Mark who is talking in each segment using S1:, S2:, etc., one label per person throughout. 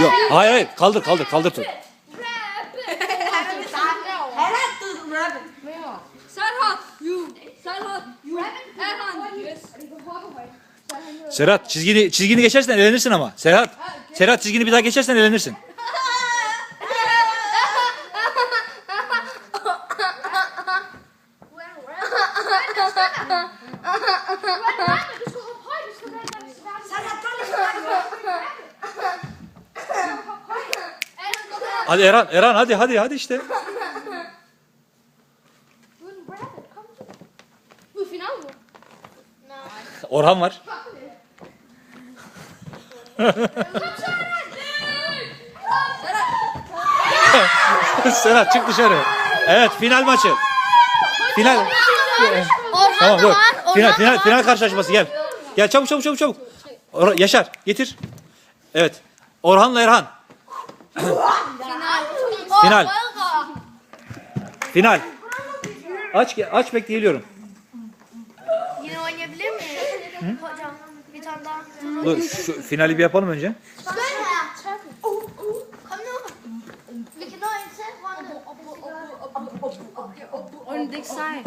S1: Yok. Hayır hayır. Kaldır kaldır kaldır tut.
S2: Serhat, you. Serhat, you. Erhan.
S1: Serhat çizgini çizgini geçersen elenirsin ama. Serhat. Serhat çizgini bir daha geçersen elenirsin. Hadi Erhan Erhan hadi hadi hadi işte.
S2: Bu final mı?
S1: Orhan var. Serhat çık dışarı. Evet final maçı. Final. Tamam dur. Final final final karşılaşması gel. Gel çabuk çabuk çabuk çabuk. Or- Yaşar getir. Evet. Orhan'la Erhan. Final. Final. Aç aç bek geliyorum.
S3: Yine oynayabilir miyim? Hocam bir tane daha.
S1: Dur şu finali bir yapalım önce.
S2: On dik side.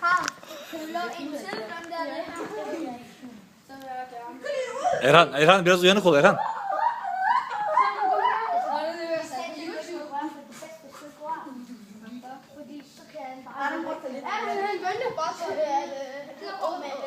S3: Ha. Insert and then
S1: Erhan Erhan biraz uyanık ol Erhan.
S3: Ben de basıyorum.